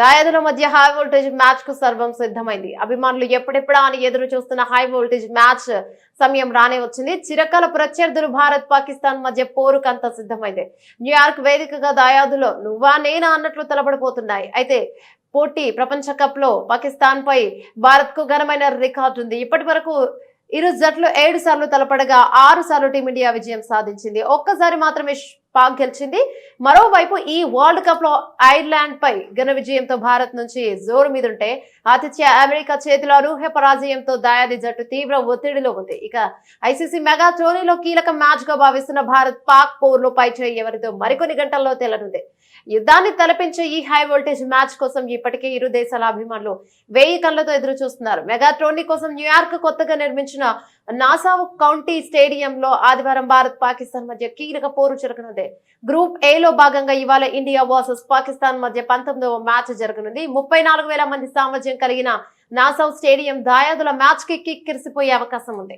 దాయాదుల మధ్య high voltage మ్యాచ్కు సర్వం సిద్ధమైంది. అభిమానులు ఎప్పుడెప్పుడా అని ఎదురు చూస్తున్న హై వోల్టేజ్ మ్యాచ్ సమయం రానే వచ్చింది. చిరకాల ప్రత్యర్థులు భారత్ పాకిస్తాన్ మధ్య పోరుకంత సిద్ధమైంది. న్యూయార్క్ వేదికగా దాయాదులో నువ్వా నేనా అన్నట్లు తలపడిపోతున్నాయి అయితే పోటీ ప్రపంచ కప్లో పాకిస్తాన్ పై భారత్కు ఘనమైన రికార్డు ఉంది. ఇప్పటి వరకు ఇరు జట్లు ఏడు సార్లు తలపడగా ఆరు సార్లు టీమిండియా విజయం సాధించింది. ఒక్కసారి మాత్రమే పాక్ గెలిచింది. మరోవైపు ఈ వరల్డ్ కప్లో ఐర్లాండ్ పై ఘన విజయంతో భారత్ నుంచి జోరు మీదుంటే ఆతిథ్య అమెరికా చేతిలో అనూహ్య పరాజయంతో దాయాది జట్టు తీవ్ర ఒత్తిడిలో ఉంది. ఇక ఐసీసీ మెగా టోర్నీలో కీలక మ్యాచ్గా భావిస్తున్న భారత్ పాక్ పోర్లో పైచేయి ఎవరితో మరికొన్ని గంటల్లో తేలనుంది. యుద్ధాన్ని తలపించే ఈ హై వోల్టేజ్ మ్యాచ్ కోసం ఇప్పటికే ఇరు దేశాల అభిమానులు వెయ్యి కళ్ళతో ఎదురు చూస్తున్నారు. మెగా టోర్నీ కోసం న్యూయార్క్ కొత్తగా నిర్మించిన నాసావ్ కౌంటీ స్టేడియంలో ఆదివారం భారత్ పాకిస్తాన్ మధ్య కీలక పోరు జరగనుంది. గ్రూప్ ఏ లో భాగంగా ఇవాళ ఇండియా వర్సెస్ పాకిస్తాన్ మధ్య పంతొమ్మిదవ మ్యాచ్ జరగనుంది. ముప్పై నాలుగు వేల మంది సామర్థ్యం కలిగిన నాసౌ స్టేడియం దాయాదుల మ్యాచ్కి కిక్కిరిసిపోయే అవకాశం ఉంది.